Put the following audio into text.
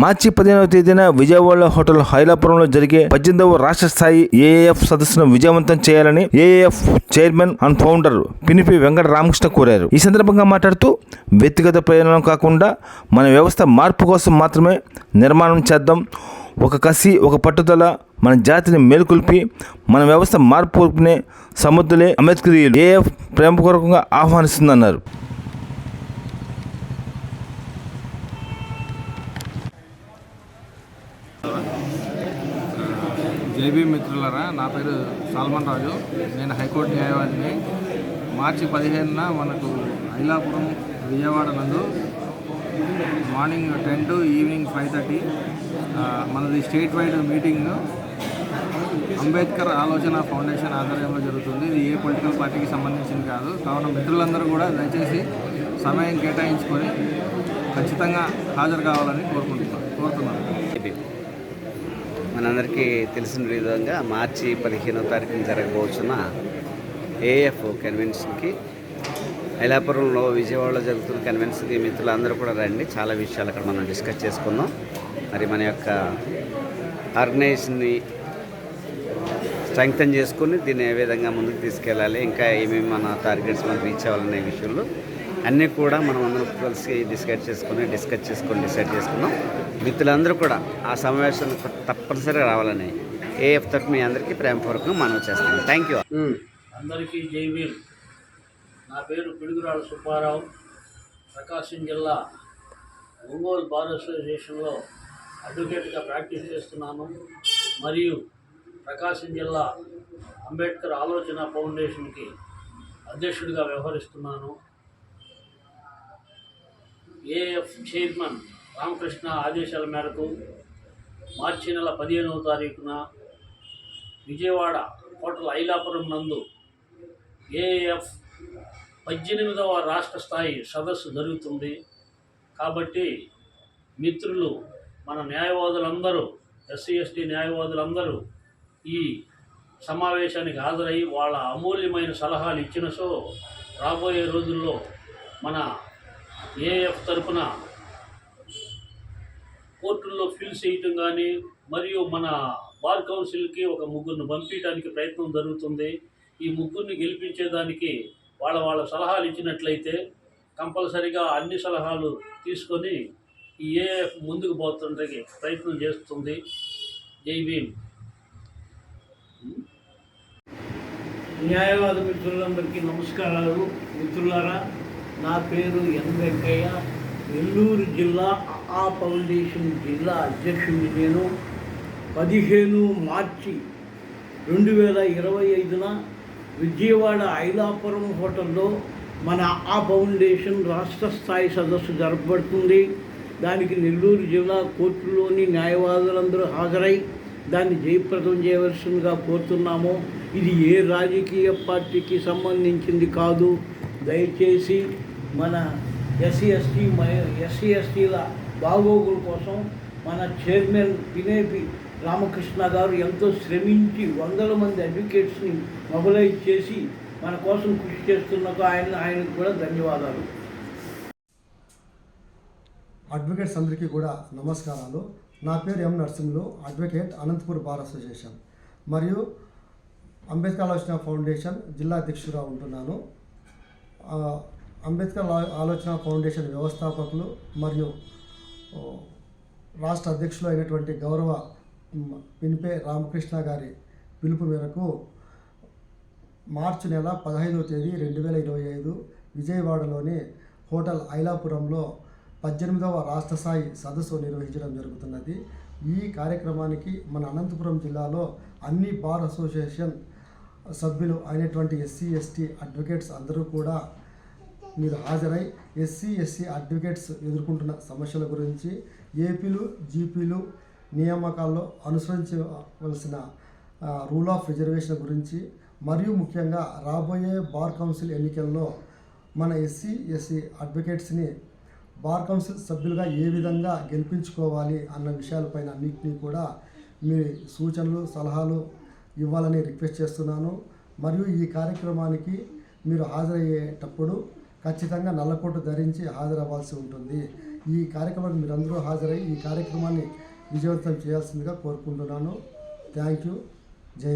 మార్చి పదిహేనవ తేదీన విజయవాడ హోటల్ హైలాపురంలో జరిగే పద్దెనిమిదవ రాష్ట్ర స్థాయి ఏఏఎఫ్ సదస్సును విజయవంతం చేయాలని AAF chairman and founder Pinipe Venkata Ramakrishna కోరారు. ఈ సందర్భంగా మాట్లాడుతూ వ్యక్తిగత ప్రయోజనం కాకుండా మన వ్యవస్థ మార్పు కోసం మాత్రమే నిర్మాణం చేద్దాం. ఒక కసి ఒక పట్టుదల మన జాతిని మేలుకొల్పి మన వ్యవస్థ మార్పునే సముద్రులే అంబేద్కరీయులు. ఏఎఫ్ ప్రేమపూర్వకంగా ఆహ్వానిస్తుందన్నారు. జేబీ మిత్రులరా నా పేరు సల్మాన్ రాజు. నేను హైకోర్టు న్యాయవాదిని. మార్చి పదిహేనున మనకు ఐలాపురం విజయవాడ నందు morning ten to evening five thirty మనది state wide meeting. Ambedkar Alochana foundation ఆధ్వర్యంలో జరుగుతుంది. ఇది ఏ పొలిటికల్ పార్టీకి సంబంధించింది కాదు. కావున మిత్రులందరూ కూడా దయచేసి సమయం కేటాయించుకొని ఖచ్చితంగా హాజరు కావాలని కోరుకుంటున్నాను కోరుతున్నాను. మనందరికీ తెలిసిన విధంగా మార్చి పదిహేనో తారీఖున జరగబోతున్న ఏఎఫ్ కన్వెన్షన్కి ఐలాపురంలో విజయవాడలో జరుగుతున్న కన్వెన్షన్కి మిత్రులందరూ కూడా రండి. చాలా విషయాలు అక్కడ మనం డిస్కస్ చేసుకుందాం. మరి మన యొక్క ఆర్గనైజేషన్ని స్ట్రెంగ్తన్ చేసుకుని దీన్ని ఏ విధంగా ముందుకు తీసుకెళ్ళాలి ఇంకా ఏమేమి మన టార్గెట్స్ మనం రీచ్ అవ్వాలనే విషయంలో అన్నీ కూడా మనం అందరం కలిసి డిస్కస్ చేసుకుని డిస్కస్ చేసుకొని డిసైడ్ చేసుకున్నాం. మిత్రులందరూ కూడా ఆ సమావేశానికి తప్పనిసరిగా రావాలని ఏఎఫ్ తరఫు మీ అందరికీ ప్రేమపూర్వకంగా మనవి చేస్తాను. థ్యాంక్ యూ అందరికీ జై భీమ్. నా పేరు పిడుగురాళ్ళ సుబ్బారావు. ప్రకాశం జిల్లా ఒంగోలు బార్ అసోసియేషన్లో అడ్వకేట్గా ప్రాక్టీస్ చేస్తున్నాను. మరియు ప్రకాశం జిల్లా అంబేద్కర్ ఆలోచన ఫౌండేషన్కి అధ్యక్షుడిగా వ్యవహరిస్తున్నాను. ఏఎఫ్ చైర్మన్ రామకృష్ణ ఆదేశాల మేరకు మార్చి నెల పదిహేనవ తారీఖున విజయవాడ హోటల్ ఐలాపురం నందు ఏఎఫ్ పద్దెనిమిదవ రాష్ట్ర స్థాయి సదస్సు జరుగుతుంది. కాబట్టి మిత్రులు మన న్యాయవాదులందరూ ఎస్సీ ఎస్టీ న్యాయవాదులందరూ ఈ సమావేశానికి హాజరై వాళ్ళ అమూల్యమైన సలహాలు ఇచ్చిన సో రాబోయే రోజుల్లో మన ఏఎఫ్ తరపున కోర్టుల్లో ఫిల్ చేయటం కానీ మరియు మన బార్ కౌన్సిల్కి ఒక ముగ్గురిని పంపించడానికి ప్రయత్నం జరుగుతుంది. ఈ ముగ్గురిని గెలిపించేదానికి వాళ్ళ వాళ్ళ సలహాలు ఇచ్చినట్లయితే కంపల్సరిగా అన్ని సలహాలు తీసుకొని ఈ ఏఎఫ్ ముందుకు పోతుండకి ప్రయత్నం చేస్తుంది. జై భీమ్. న్యాయవాద మిత్రులందరికీ నమస్కారాలు. మిత్రులారా నా పేరు ఎన్ వెంకయ్య. నెల్లూరు జిల్లా ఆ ఫౌండేషన్ జిల్లా అధ్యక్షుడిని నేను. పదిహేను మార్చి రెండు వేల ఇరవై ఐదున విజయవాడ ఐలాపురం హోటల్లో మన ఆ ఫౌండేషన్ రాష్ట్ర స్థాయి సదస్సు జరపబడుతుంది. దానికి నెల్లూరు జిల్లా కోర్టులోని న్యాయవాదులందరూ హాజరై దాన్ని జయప్రదం చేయవలసిందిగా కోరుతున్నాము. ఇది ఏ రాజకీయ పార్టీకి సంబంధించింది కాదు. దయచేసి మన ఎస్సీ ఎస్టీ ఎస్సీ ఎస్టీల బాగోగుల కోసం మన చైర్మన్ వినేపి రామకృష్ణ గారు ఎంతో శ్రమించి వందల మంది అడ్వకేట్స్ని మొబలైజ్ చేసి మన కోసం కృషి చేస్తున్నందుకు ఆయన ఆయనకు కూడా ధన్యవాదాలు. అడ్వకేట్స్ అందరికీ కూడా నమస్కారాలు. నా పేరు M Narasimhulu advocate Anantapur bar association. మరియు అంబేద్కర్ ఆలోచన ఫౌండేషన్ జిల్లా అధ్యక్షుడిగా ఉంటున్నాను. అంబేద్కర్ ఆలోచన ఫౌండేషన్ వ్యవస్థాపకులు మరియు రాష్ట్ర అధ్యక్షులు అయినటువంటి గౌరవ పినిపే రామకృష్ణ గారి పిలుపు మేరకు మార్చి నెల పదహైదవ తేదీ రెండు వేల ఇరవై ఐదు విజయవాడలోని హోటల్ ఐలాపురంలో పద్దెనిమిదవ రాష్ట్ర స్థాయి సదస్సు నిర్వహించడం జరుగుతున్నది. ఈ కార్యక్రమానికి మన అనంతపురం జిల్లాలో అన్ని బార్ అసోసియేషన్ సభ్యులు అయినటువంటి ఎస్సీ ఎస్టీ అడ్వకేట్స్ అందరూ కూడా మీరు హాజరై ఎస్సీ ఎస్సీ అడ్వకేట్స్ ఎదుర్కొంటున్న సమస్యల గురించి ఏపీలు జీపీలు నియామకాల్లో అనుసరించవలసిన రూల్ ఆఫ్ రిజర్వేషన్ గురించి మరియు ముఖ్యంగా రాబోయే బార్ కౌన్సిల్ ఎన్నికల్లో మన ఎస్సీ ఎస్సీ అడ్వకేట్స్ని బార్ కౌన్సిల్ సభ్యులుగా ఏ విధంగా గెలిపించుకోవాలి అన్న విషయాలపైన అన్నింటినీ కూడా మీ సూచనలు సలహాలు ఇవ్వాలని రిక్వెస్ట్ చేస్తున్నాను. మరియు ఈ కార్యక్రమానికి మీరు హాజరయ్యేటప్పుడు ఖచ్చితంగా నల్లకోటు ధరించి హాజరవ్వాల్సి ఉంటుంది. ఈ కార్యక్రమానికి మీరందరూ హాజరై ఈ కార్యక్రమాన్ని విజయవంతం చేయాల్సిందిగా కోరుకుంటున్నాను. Thank you. జై